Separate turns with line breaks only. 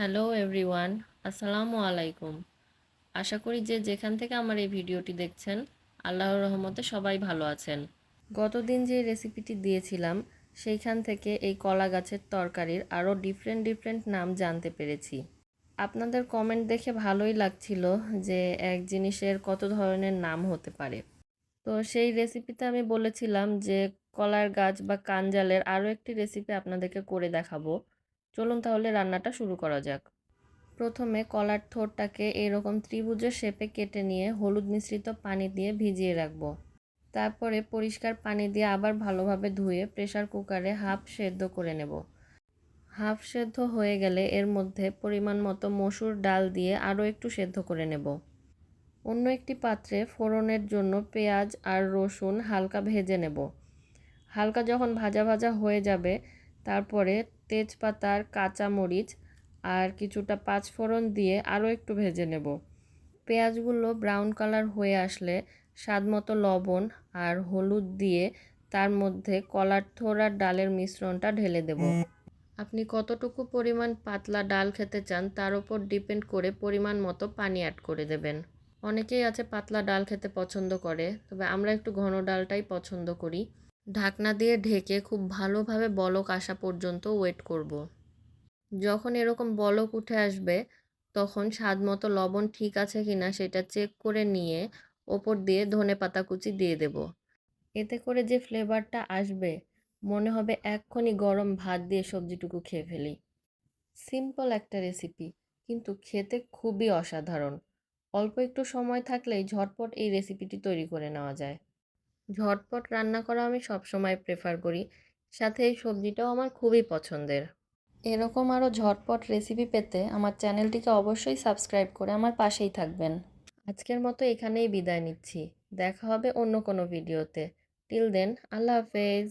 Hello everyone, আসসালামু আলাইকুম। আশা করি যে যেখান থেকে আমার এই ভিডিওটি দেখছেন, আল্লাহর রহমতে সবাই ভালো আছেন। গতদিন যে রেসিপিটি দিয়েছিলাম, সেইখান থেকে এই কলা গাছের তরকারির আরও ডিফারেন্ট ডিফারেন্ট নাম জানতে পেরেছি। আপনাদের কমেন্ট দেখে ভালোই লাগছিল যে এক জিনিসের কত ধরনের নাম হতে পারে। তো সেই রেসিপিতে আমি বলেছিলাম যে কলার গাছ বা কাঞ্জালের আরও একটি রেসিপি আপনাদেরকে করে দেখাবো। চলুন তাহলে রান্নাটা শুরু করা যাক। প্রথমে কলার থোরটাকে এরকম ত্রিভুজের শেপে কেটে নিয়ে হলুদ মিশ্রিত পানি দিয়ে ভিজিয়ে রাখব। তারপরে পরিষ্কার পানি দিয়ে আবার ভালোভাবে ধুয়ে প্রেসার কুকারে হাফ সেদ্ধ করে নেব। হাফ সেদ্ধ হয়ে গেলে এর মধ্যে পরিমাণ মতো মসুর ডাল দিয়ে আরও একটু সেদ্ধ করে নেব। অন্য একটি পাত্রে ফোড়নের জন্য পেঁয়াজ আর রসুন হালকা ভেজে নেব। হালকা যখন ভাজা ভাজা হয়ে যাবে, তারপরে তেজপাতার কাঁচা মরিচ আর কিছুটা পাঁচফোড়ন দিয়ে আরও একটু ভেজে নেব। পেঁয়াজগুলো ব্রাউন কালার হয়ে আসলে স্বাদ মতো লবণ আর হলুদ দিয়ে তার মধ্যে কলার থোড়ার ডালের মিশ্রণটা ঢেলে দেব। আপনি কতটুকু পরিমাণ পাতলা ডাল খেতে চান তার উপর ডিপেন্ড করে পরিমাণ মতো পানি অ্যাড করে দেবেন। অনেকেই আছে পাতলা ডাল খেতে পছন্দ করে, তবে আমরা একটু ঘন ডালটাই পছন্দ করি। ঢাকনা দিয়ে ঢেকে খুব ভালোভাবে বলক আসা পর্যন্ত ওয়েট করব। যখন এরকম বলক উঠে আসবে, তখন স্বাদ মতো লবণ ঠিক আছে কি না সেটা চেক করে নিয়ে ওপর দিয়ে ধনে পাতা কুচি দিয়ে দেব। এতে করে যে ফ্লেভারটা আসবে, মনে হবে এক্ষুনি গরম ভাত দিয়ে সবজিটুকু খেয়ে ফেলি। সিম্পল একটা রেসিপি, কিন্তু খেতে খুবই অসাধারণ। অল্প একটু সময় থাকলেই ঝটপট এই রেসিপিটি তৈরি করে নেওয়া যায়। ঝটপট রান্না করা আমি সবসময় প্রেফার করি। সাথে এই সবজিটাও আমার খুবই পছন্দের। এরকম আরও ঝটপট রেসিপি পেতে আমার চ্যানেলটিকে অবশ্যই সাবস্ক্রাইব করে আমার পাশেই থাকবেন। আজকের মতো এখানেই বিদায় নিচ্ছি। দেখা হবে অন্য কোনো ভিডিওতে টিল দেন আল্লাহ হাফেজ।